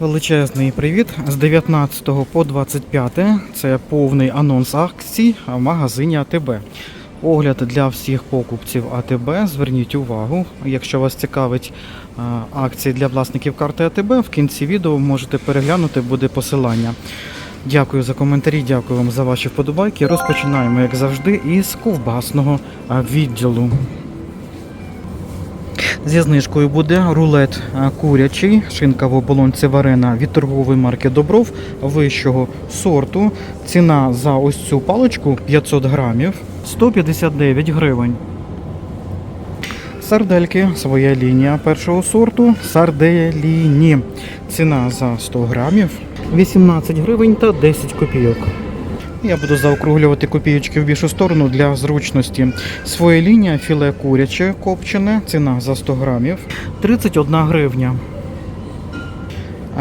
Величезний привіт з 19 по 25. Це повний анонс акцій в магазині АТБ. Огляд для всіх покупців АТБ. Зверніть увагу, якщо вас цікавить акції для власників карти АТБ, в кінці відео можете переглянути, буде посилання. Дякую за коментарі, дякую вам за ваші вподобайки. Розпочинаємо, як завжди, із ковбасного відділу. Зі знижкою буде рулет курячий, шинка в оболонці варена від торгової марки Добров вищого сорту. Ціна за ось цю паличку 500 грамів 159 гривень. Сардельки, своя лінія першого сорту. Сарделіні. Ціна за 100 грамів 18 гривень та 10 копійок. Я буду заокруглювати копійочки в більшу сторону для зручності. Своя лінія філе куряче копчене, ціна за 100 грамів 31 гривня.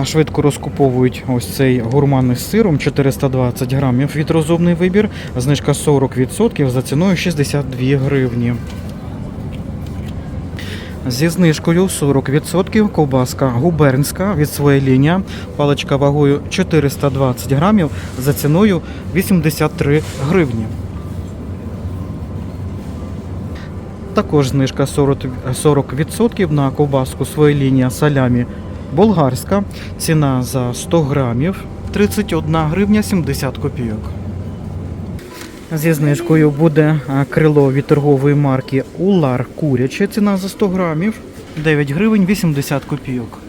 А швидко розкуповують ось цей гурман з сиром 420 грамів від розумний вибір. Знижка 40% за ціною 62 гривні. Зі знижкою 40% ковбаска губернська від своєї лінія. Паличка вагою 420 грамів за ціною 83 гривні. Також знижка 40%, 40% на ковбаску своєї лінія салямі болгарська. Ціна за 100 грамів 31 гривня 70 копійок. Зі знижкою буде крило від торгової марки Улар куряче. Ціна за 100 грамів 9 гривень 80 копійок.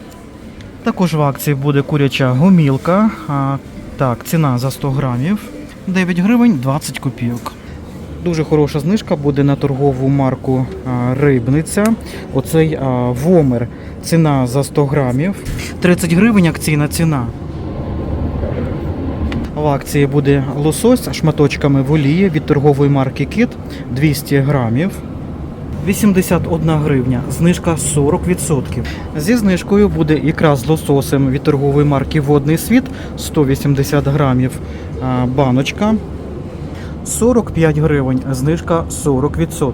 Також в акції буде куряча гомілка. Так, ціна за 100 грамів 9 гривень 20 копійок. Дуже хороша знижка буде на торгову марку Рибниця. Оцей вомер. Ціна за 100 грамів 30 гривень акційна ціна. В акції буде лосось шматочками в олії від торгової марки Кіт 200 грамів. 81 гривня, знижка 40%. Зі знижкою буде ікра з лососем від торгової марки Водний світ 180 грамів баночка. 45 гривень, знижка 40%.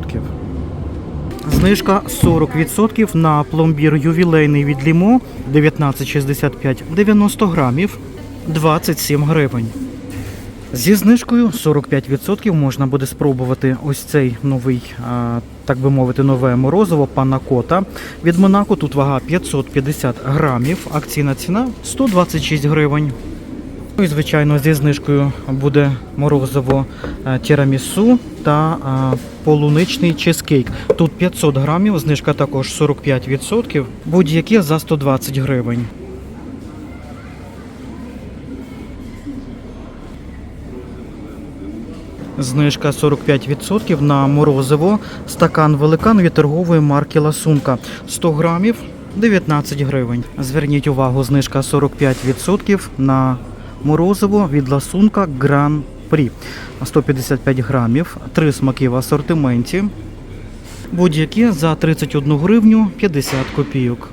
Знижка 40% на пломбір ювілейний від Лімо 1965 90 грамів 27 гривень. Зі знижкою 45% можна буде спробувати ось цей новий, так би мовити, нове морозиво панакота. Від Монако тут вага 550 грамів, акційна ціна 126 гривень. Ну і звичайно, зі знижкою буде морозиво е, тірамісу та полуничний чизкейк. Тут 500 грамів, знижка також 45%, будь-які за 120 гривень. Знижка 45% на морозиво. Стакан великан від торгової марки Ласунка. 100 грамів 19 гривень. Зверніть увагу, знижка 45% на морозиво від Ласунка Гран Прі. 155 грамів. Три смаки в асортименті. Будь-які за 31 гривню 50 копійок.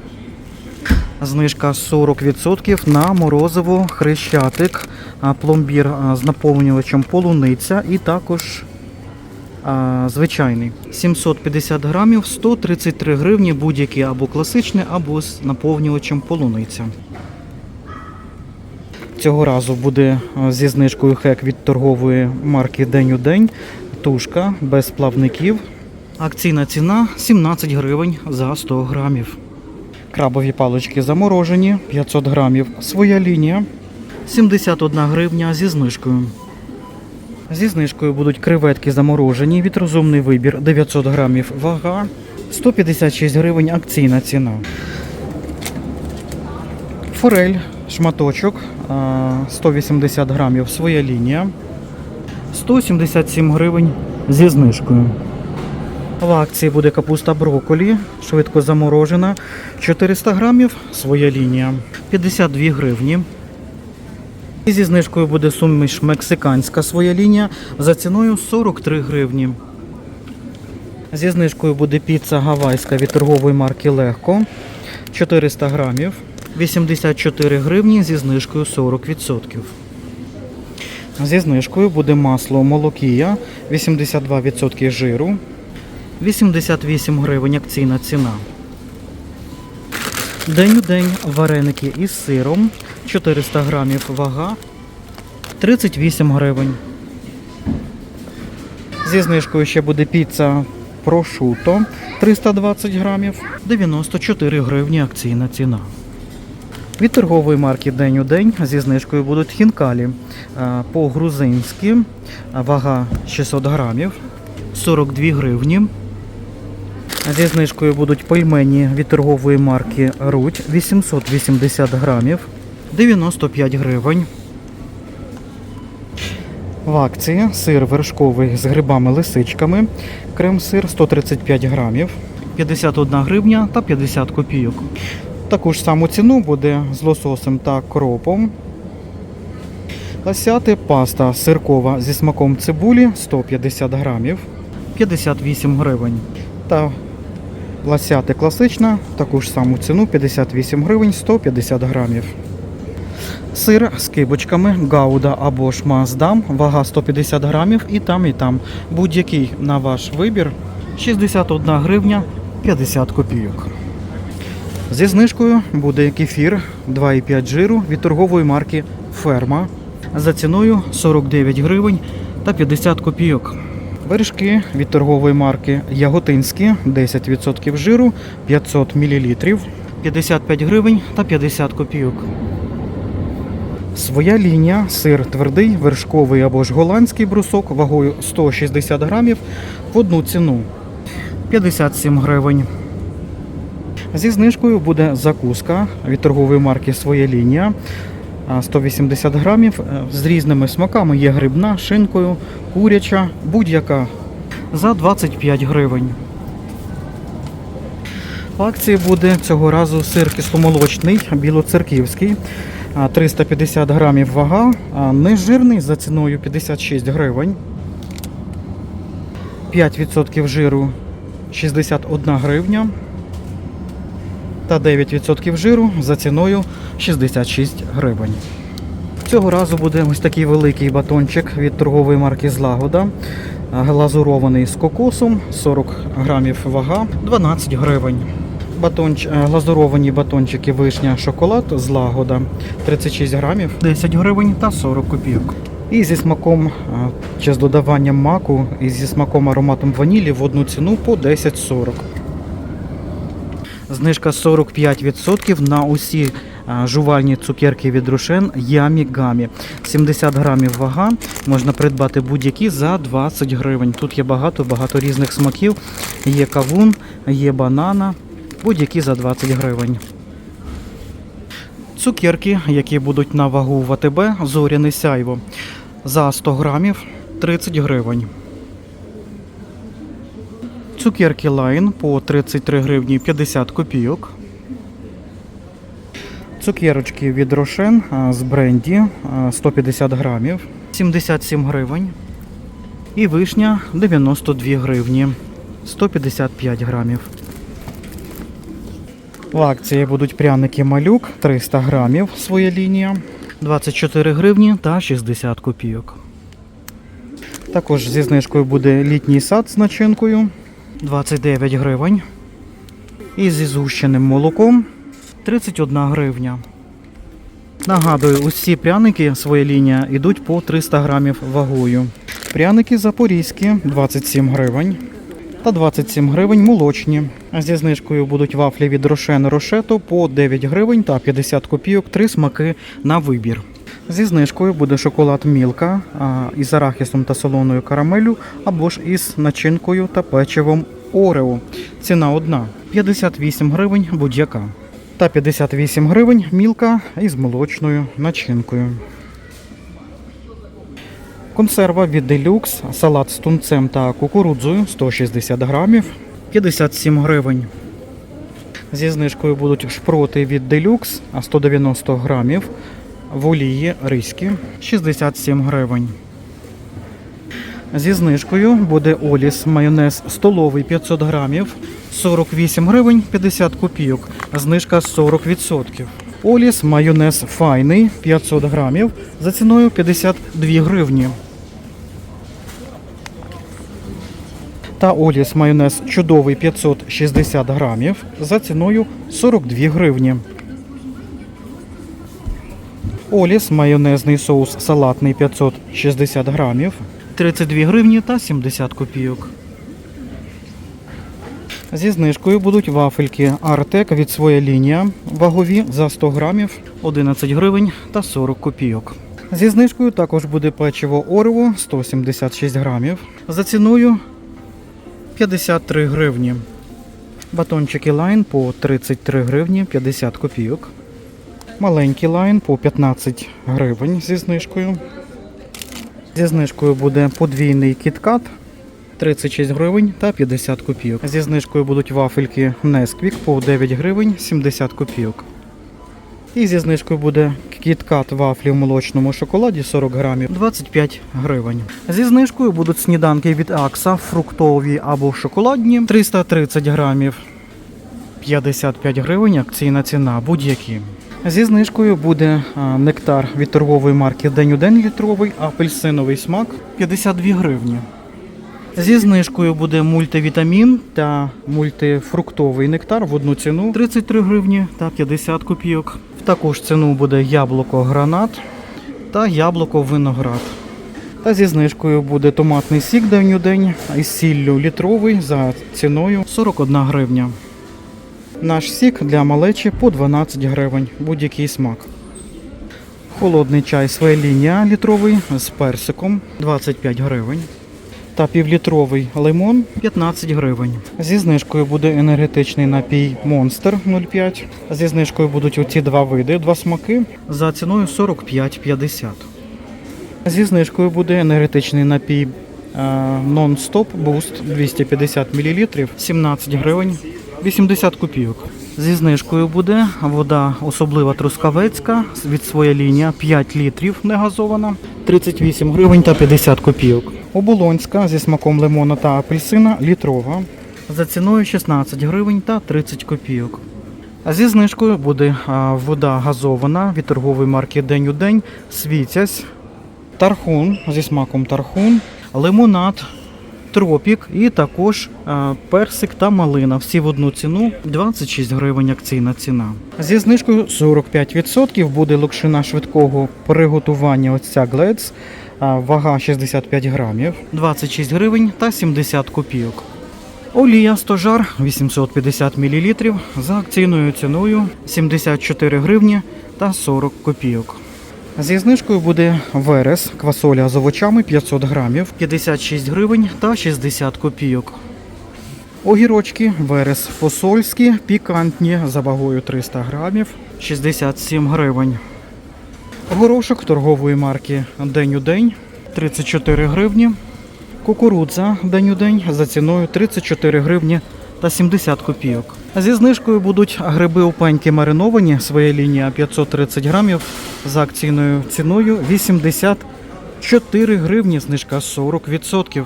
Знижка 40% на морозиво хрещатик, пломбір з наповнювачем полуниця і також звичайний. 750 грамів, 133 гривні, будь-який або класичний, або з наповнювачем полуниця. Цього разу буде зі знижкою хек від торгової марки День у день. Тушка без плавників. Акційна ціна 17 гривень за 100 грамів. Крабові палички заморожені, 500 грамів. Своя лінія 71 гривня зі знижкою. Зі знижкою будуть креветки заморожені від розумний вибір 900 грамів вага, 156 гривень акційна ціна. Форель, шматочок, 180 грамів своя лінія, 177 гривень зі знижкою. В акції буде капуста брокколі, швидко заморожена. 400 грамів, своя лінія. 52 гривні. І зі знижкою буде суміш мексиканська своя лінія за ціною 43 гривні. Зі знижкою буде піца гавайська від торгової марки Легко. 400 грамів. 84 гривні зі знижкою 40%. Зі знижкою буде масло молокія 82% жиру. 88 гривень акційна ціна. День у день вареники із сиром, 400 грамів вага, 38 гривень. Зі знижкою ще буде піца прошуто 320 грамів, 94 гривні акційна ціна. Від торгової марки День у день зі знижкою будуть хінкалі по-грузинськи, вага 600 грамів, 42 гривні. Зі знижкою будуть пельмені від торгової марки Руть 880 грамів, 95 гривень. В акції сир вершковий з грибами-лисичками, крем-сир 135 грамів, 51 гривня та 50 копійок. Таку ж саму ціну буде з лососем та кропом. Лосяти паста сиркова зі смаком цибулі 150 грамів, 58 гривень. Та лосяти класична, таку ж саму ціну 58 гривень 150 грамів. Сир з кибочками, гауда або ж маздам, вага 150 грамів і там, і там. Будь-який на ваш вибір 61 гривня 50 копійок. Зі знижкою буде кефір 2,5 жиру від торгової марки Ферма за ціною 49 гривень та 50 копійок. Вершки від торгової марки Яготинські 10% жиру 500 мл 55 гривень та 50 копійок. Своя лінія, сир твердий, вершковий або ж голландський брусок вагою 160 грамів в одну ціну 57 гривень. Зі знижкою буде закуска від торгової марки Своя лінія. 180 грамів е, з різними смаками. Є грибна, шинкою, куряча, будь-яка за 25 гривень. В акції буде цього разу сир кисломолочний, білоцерківський. А, 350 грамів вага, нежирний за ціною 56 гривень. 5% жиру 61 гривня та 9% жиру за ціною 66 гривень. Цього разу буде ось такий великий батончик від торгової марки Злагода. Глазурований з кокосом, 40 грамів вага, 12 гривень. Батонч... е, Глазуровані батончики вишня шоколад Злагода 36 грамів, 10 гривень та 40 копійок. І зі смаком чи з додаванням маку, і зі смаком ароматом ванілі в одну ціну по 10,40. Знижка 45% на усі жувальні цукерки від Рошен Ямі Гамі. 70 грамів вага. Можна придбати будь-які за 20 гривень. Тут є багато-багато різних смаків. Є кавун, є банана, будь-які за 20 гривень. Цукерки, які будуть на вагу в АТБ, зоряне сяйво. За 100 грамів 30 гривень. Цукерки Лайн по 33 гривні 50 копійок. Цукерочки від Рошен з бренді 150 грамів 77 гривень. І вишня 92 гривні 155 грамів. В акції будуть пряники малюк 300 грамів своя лінія 24 гривні та 60 копійок. Також зі знижкою буде літній сад з начинкою 29 гривень. І зі згущеним молоком 31 гривня. Нагадую, усі пряники своя лінія йдуть по 300 грамів вагою. Пряники запорізькі 27 гривень та 27 гривень молочні. Зі знижкою будуть вафлі від Рошен Рошето по 9 гривень та 50 копійок, три смаки на вибір. Зі знижкою буде шоколад Мілка із арахісом та солоною карамелю або ж із начинкою та печивом Орео. Ціна одна 58 гривень будь-яка. Та 58 гривень мілка із молочною начинкою. Консерва від Делюкс, салат з тунцем та кукурудзою 160 грамів 57 гривень. Зі знижкою будуть шпроти від Делюкс 190 грамів. В олії риські 67 гривень. Зі знижкою буде Оліс майонез столовий 500 грамів 48 гривень 50 копійок. Знижка 40%. Оліс майонез файний 500 грамів за ціною 52 гривні. Та Оліс майонез чудовий 560 грамів за ціною 42 гривні. Оліс майонезний соус салатний 560 грамів 32 гривні та 70 копійок. Зі знижкою будуть вафельки Артек від своя лінія вагові за 100 грамів 11 гривень та 40 копійок. Зі знижкою також буде печиво Орево 176 грамів за ціною 53 гривні. Батончики лайн по 33 гривні 50 копійок. Маленький лайн по 15 гривень зі знижкою. Зі знижкою буде подвійний кіткат 36 гривень та 50 копійок. Зі знижкою будуть вафельки Nesquik по 9 гривень 70 копійок. І зі знижкою буде кіткат вафлі в молочному шоколаді 40 грамів 25 гривень. Зі знижкою будуть сніданки від Акса, фруктові або шоколадні 330 грамів 55 гривень, акційна ціна будь-які. Зі знижкою буде нектар від торгової марки День у день літровий, апельсиновий смак 52 гривні. Зі знижкою буде мультивітамін та мультифруктовий нектар в одну ціну 33 гривні та 50 копійок. В таку ж ціну буде яблуко гранат та яблуко виноград. Та зі знижкою буде томатний сік день у день із сіллю літровий за ціною 41 гривня. Наш сік для малечі по 12 гривень, будь-який смак. Холодний чай своя лінія літровий з персиком 25 гривень. Та півлітровий лимон 15 гривень. Зі знижкою буде енергетичний напій Monster 0,5. Зі знижкою будуть оці два види, два смаки за ціною 45,50. Зі знижкою буде енергетичний напій Non-Stop Boost 250 мл 17 гривень 80 копійок. Зі знижкою буде. Вода особлива трускавецька. Від своя лінія 5 літрів негазована. 38 гривень та 50 копійок. Оболонська зі смаком лимона та апельсина літрова. За ціною 16 гривень та 30 копійок. А зі знижкою буде вода газована від торгової марки День у день Світязь, тархун зі смаком тархун, лимонад, тропік і також персик та малина. Всі в одну ціну 26 гривень акційна ціна. Зі знижкою 45% буде локшина швидкого приготування. Ось ця Гледс. а, Вага 65 грамів, 26 гривень та 70 копійок. Олія стожар 850 мл за акційною ціною 74 гривні та 40 копійок. Зі знижкою буде верес, квасоля з овочами 500 грамів, 56 гривень та 60 копійок. Огірочки верес посольські, пікантні за вагою 300 грамів, 67 гривень. Горошок торгової марки День у день 34 гривні. Кукурудза день у день за ціною 34 гривні та 70 копійок. Зі знижкою будуть гриби опеньки мариновані, своя лінія 530 грамів за акційною ціною 84 гривні, знижка 40%.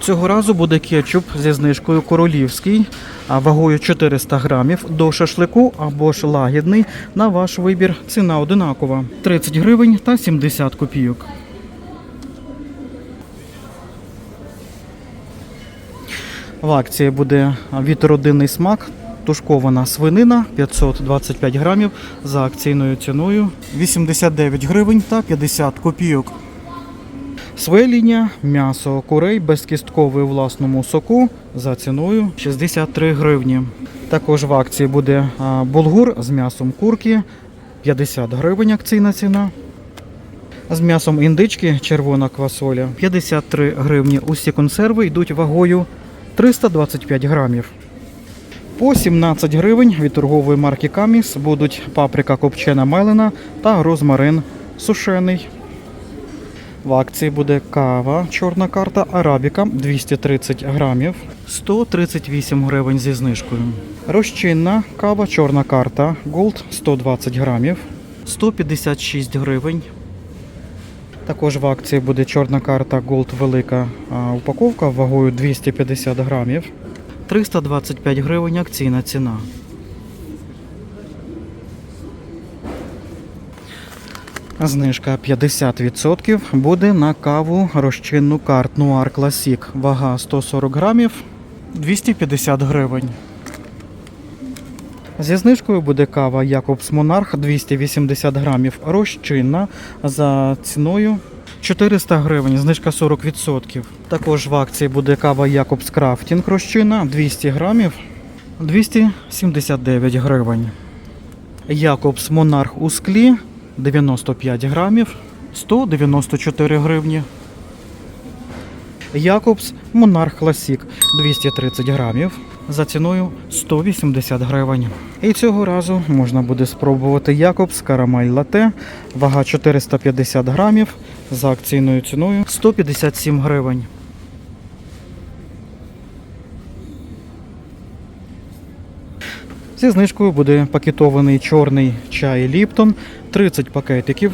Цього разу буде кетчуп зі знижкою королівський, вагою 400 грамів до шашлику або ж лагідний. На ваш вибір ціна одинакова 30 гривень та 70 копійок. В акції буде від родинний смак. Тушкована свинина 525 грамів за акційною ціною 89 гривень та 50 копійок. Своя лінія м'ясо курей безкісткове у власному соку за ціною 63 гривні. Також в акції буде булгур з м'ясом курки 50 гривень акційна ціна. З м'ясом індички червона квасоля 53 гривні. Усі консерви йдуть вагою 325 грамів. По 17 гривень від торгової марки Каміс будуть паприка копчена мелена та розмарин сушений. В акції буде кава, чорна карта, арабіка 230 грамів, 138 гривень зі знижкою. Розчинна кава, чорна карта, Gold 120 грамів, 156 гривень. Також в акції буде чорна карта Gold велика упаковка вагою 250 грамів. 325 гривень акційна ціна. Знижка 50% буде на каву розчинну карт Noir Classic. Вага 140 грамів 250 гривень. Зі знижкою буде кава Якобс Монарх 280 грамів розчинна за ціною 400 гривень, знижка 40%. Також в акції буде кава Якобс Крафтінг розчинна 200 грамів 279 гривень. Якобс Монарх у склі 95 грамів 194 гривні. Якобс Монарх Класік 230 грамів за ціною 180 гривень. І цього разу можна буде спробувати Якобс Карамель Лате, вага 450 грамів за акційною ціною 157 гривень. Зі знижкою буде пакетований чорний чай Ліптон 30 пакетиків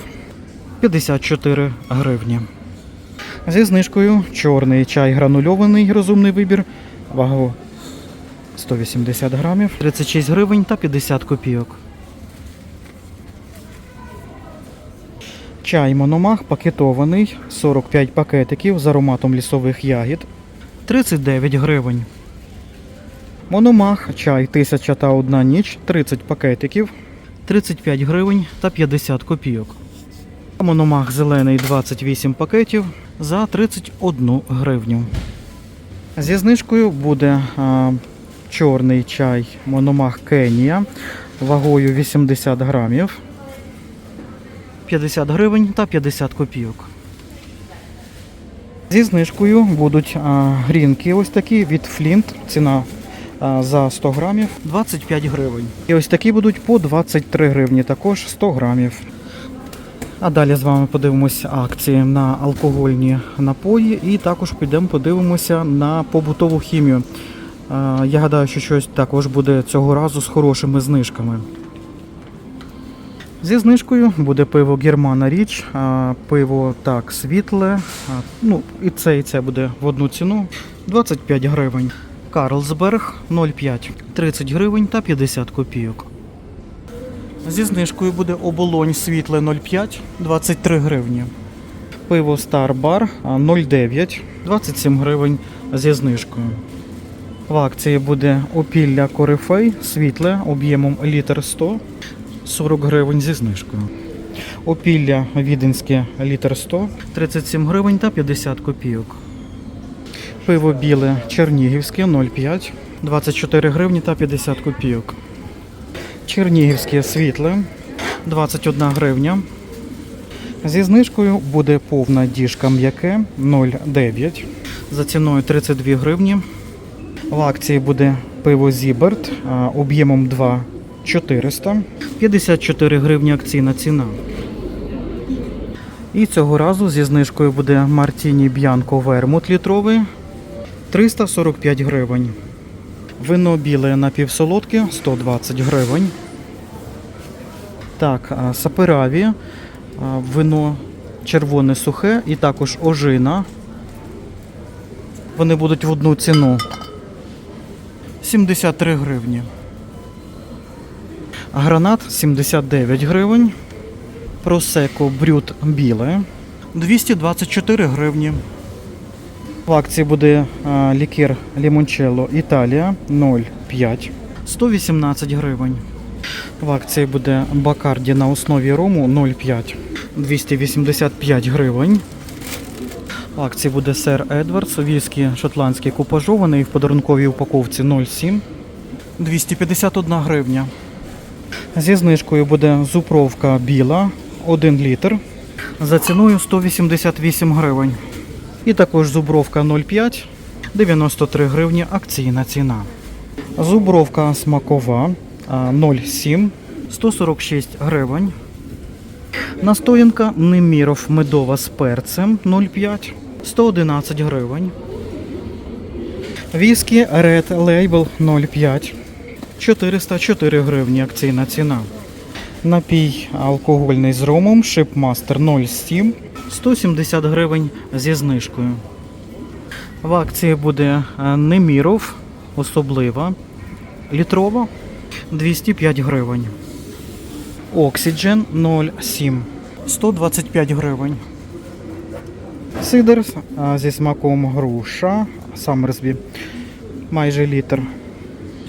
54 гривні. Зі знижкою чорний чай гранульований розумний вибір. Вагу 180 грамів, 36 гривень та 50 копійок. Чай Мономах пакетований 45 пакетиків з ароматом лісових ягід 39 гривень. Мономах чай 1000 та одна ніч 30 пакетиків 35 гривень та 50 копійок. Мономах зелений 28 пакетів за 31 гривню. Зі знижкою буде чорний чай Мономах Кенія вагою 80 грамів 50 гривень та 50 копійок. Зі знижкою будуть грінки ось такі від Flint. Ціна за 100 грамів 25 гривень. І ось такі будуть по 23 гривні, також 100 грамів. А далі з вами подивимося акції на алкогольні напої і також підемо подивимося на побутову хімію. Я гадаю, що щось також буде цього разу з хорошими знижками. Зі знижкою буде пиво Германа Річ, пиво так світле. Ну, і це, і це буде в одну ціну 25 гривень. Карлсберг 0,5 30 гривень та 50 копійок. Зі знижкою буде оболонь світле 0,5 23 гривні. Пиво Star Bar 0,9 27 гривень зі знижкою. В акції буде опілля Корифей світле об'ємом літр 100 40 гривень зі знижкою. Опілля віденське літр 100 37 гривень та 50 копійок. Пиво біле чернігівське 0,5 24 гривні та 50 копійок. Чернігівське світле 21 гривня. Зі знижкою буде повна діжка м'яке 0,9 за ціною 32 гривні. В акції буде пиво Зіберт об'ємом 2 400 54 гривні акційна ціна. І цього разу зі знижкою буде Мартіні Б'янко Вермут літровий 345 гривень. Вино біле напівсолодке 120 гривень. Так, сапераві, вино червоне сухе і також ожина. Вони будуть в одну ціну. 73 гривні. Гранат 79 гривень. Просеко брют біле 224 гривні. В акції буде а, лікер Лімончелло Італія 0,5 118 гривень. В акції буде Бакарді на основі рому 0,5 285 гривень. Акції буде сер Едвардс, віскі шотландський купажований в подарунковій упаковці 0,7 251 гривня. Зі знижкою буде зупровка біла 1 літр за ціною 188 гривень. І також зубровка 0,5 93 гривні акційна ціна. Зубровка смакова 0,7 146 гривень. Настоянка Неміров медова з перцем 0,5 111 гривень. Віскі Red Label 0,5 404 гривні акційна ціна. Напій алкогольний з ромом Shipmaster 0,7 170 гривень зі знижкою. В акції буде е, Неміров особлива літрова 205 гривень. Oxygen 0,7 125 гривень. Сидр зі смаком груша Саммерсбі. Майже літр.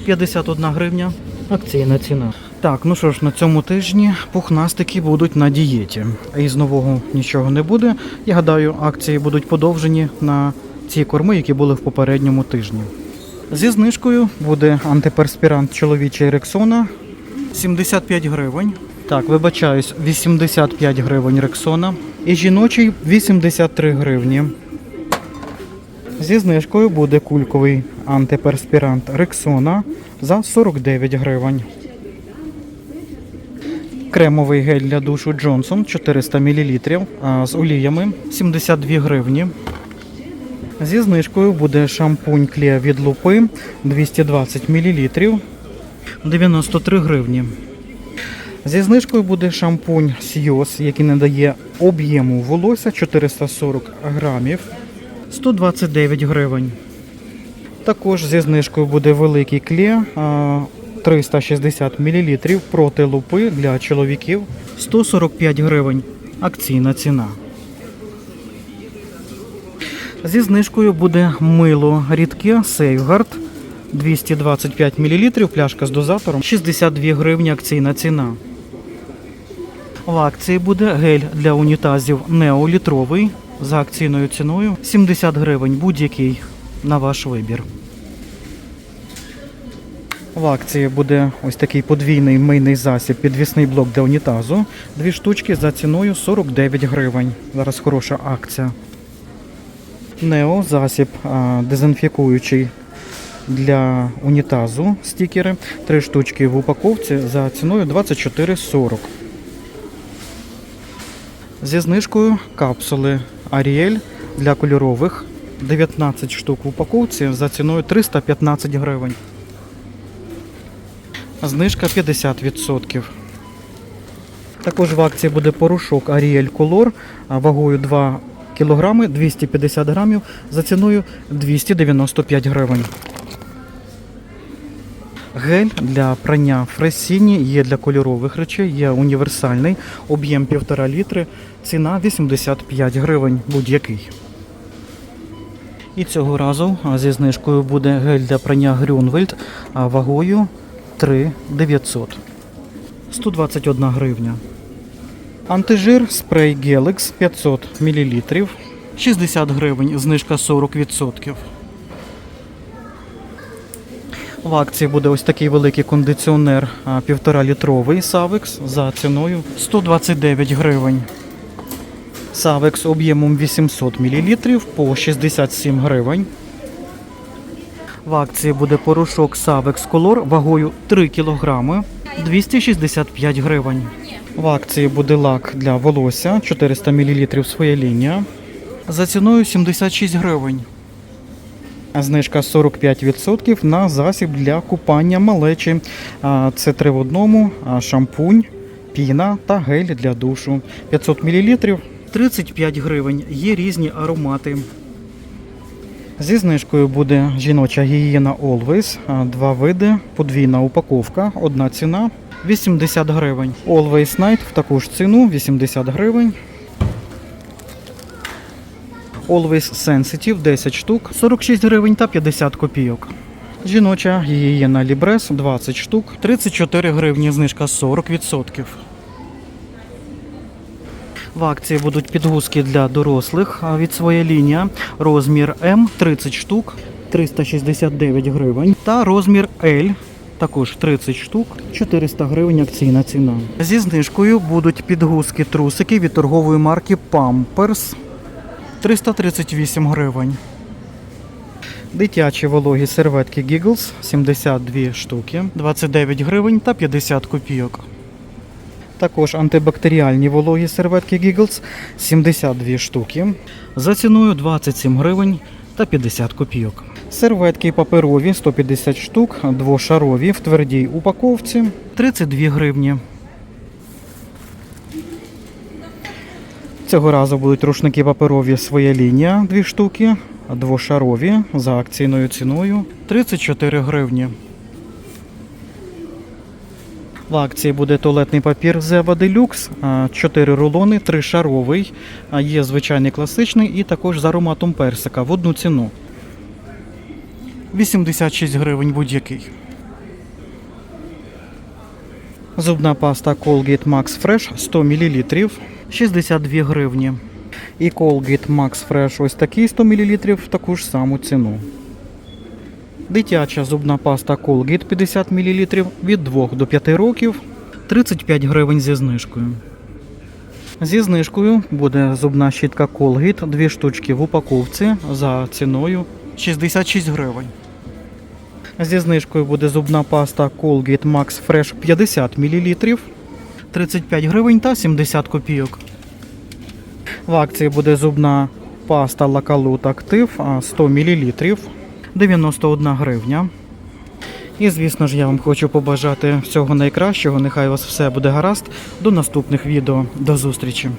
51 гривня. Акційна ціна. Так, ну що ж, на цьому тижні пухнастики будуть на дієті. Із нового нічого не буде. Я гадаю, акції будуть подовжені на ці корми, які були в попередньому тижні. Зі знижкою буде антиперспірант чоловічий Рексона 75 гривень. Так, вибачаюсь, 85 гривень Рексона. І жіночий 83 гривні. Зі знижкою буде кульковий антиперспірант Рексона за 49 гривень. Кремовий гель для душу Джонсон 400 мл з оліями 72 гривні. Зі знижкою буде шампунь Клеа від лупи 220 мл 93 гривні. Зі знижкою буде шампунь Сйоз, який надає об'єму волосся 440 грамів 129 гривень. Також зі знижкою буде великий кле 360 мл проти лупи для чоловіків 145 гривень. Акційна ціна. Зі знижкою буде мило рідке Сейфгард 225 мл, пляшка з дозатором 62 гривні акційна ціна. В акції буде гель для унітазів неолітровий за акційною ціною 70 гривень будь-який на ваш вибір. В акції буде ось такий подвійний мийний засіб, підвісний блок для унітазу. Дві штучки за ціною 49 гривень. Зараз хороша акція. Нео засіб дезінфікуючий для унітазу стікери. Три штучки в упаковці за ціною 24,40. Зі знижкою капсули Ariel для кольорових 19 штук в упаковці за ціною 315 гривень. Знижка 50%. Також в акції буде порошок Ariel Color вагою 2 кг 250 грамів за ціною 295 гривень. Гель для прання Фресіні є для кольорових речей, є універсальний, об'єм 1,5 літри, ціна 85 гривень будь-який. І цього разу зі знижкою буде гель для прання Грюнвельд вагою 3 900. 121 гривня. Антижир спрей Gelex 500 мл. 60 гривень, знижка 40%. В акції буде ось такий великий кондиціонер 1,5 літровий Савекс за ціною 129 гривень. Савекс об'ємом 800 мл по 67 гривень. В акції буде порошок Savex Color вагою 3 кг 265 гривень. В акції буде лак для волосся 400 мл своя лінія за ціною 76 гривень. Знижка 45% на засіб для купання малечі. Це три в одному, шампунь, піна та гель для душу. 500 мл 35 гривень. Є різні аромати. Зі знижкою буде жіноча гігієна Always. Два види, подвійна упаковка, одна ціна 80 гривень. Always Night в таку ж ціну 80 гривень. Always Sensitive 10 штук, 46 гривень та 50 копійок. Жіноча гігієна Libres 20 штук, 34 гривні, знижка 40%. В акції будуть підгузки для дорослих від своя лінія. Розмір М 30 штук, 369 гривень. Та розмір L також 30 штук, 400 гривень акційна ціна. Зі знижкою будуть підгузки трусики від торгової марки Pampers 338 гривень. Дитячі вологі серветки Giggles 72 штуки, 29 гривень та 50 копійок. Також антибактеріальні вологі серветки Giggles 72 штуки. За ціною 27 гривень та 50 копійок. Серветки паперові 150 штук, двошарові в твердій упаковці 32 гривні. Цього разу будуть рушники паперові своя лінія 2 штуки, двошарові за акційною ціною 34 гривні. В акції буде туалетний папір Zeva Deluxe, 4 рулони, 3 шаровий, є звичайний класичний і також з ароматом персика в одну ціну. 86 гривень будь-який. Зубна паста Colgate Max Fresh 100 мл 62 гривні. І Colgate Max Fresh ось такий 100 мл в таку ж саму ціну. Дитяча зубна паста Colgate 50 мл від 2 до 5 років 35 гривень зі знижкою. Зі знижкою буде зубна щітка Colgate, дві штучки в упаковці за ціною 66 гривень. Зі знижкою буде зубна паста Colgate Max Fresh 50 мл 35 гривень та 70 копійок. В акції буде зубна паста Lacalute Active а, 100 мл 91 гривня. І звісно ж, я вам хочу побажати всього найкращого. Нехай у вас все буде гаразд. До наступних відео. До зустрічі!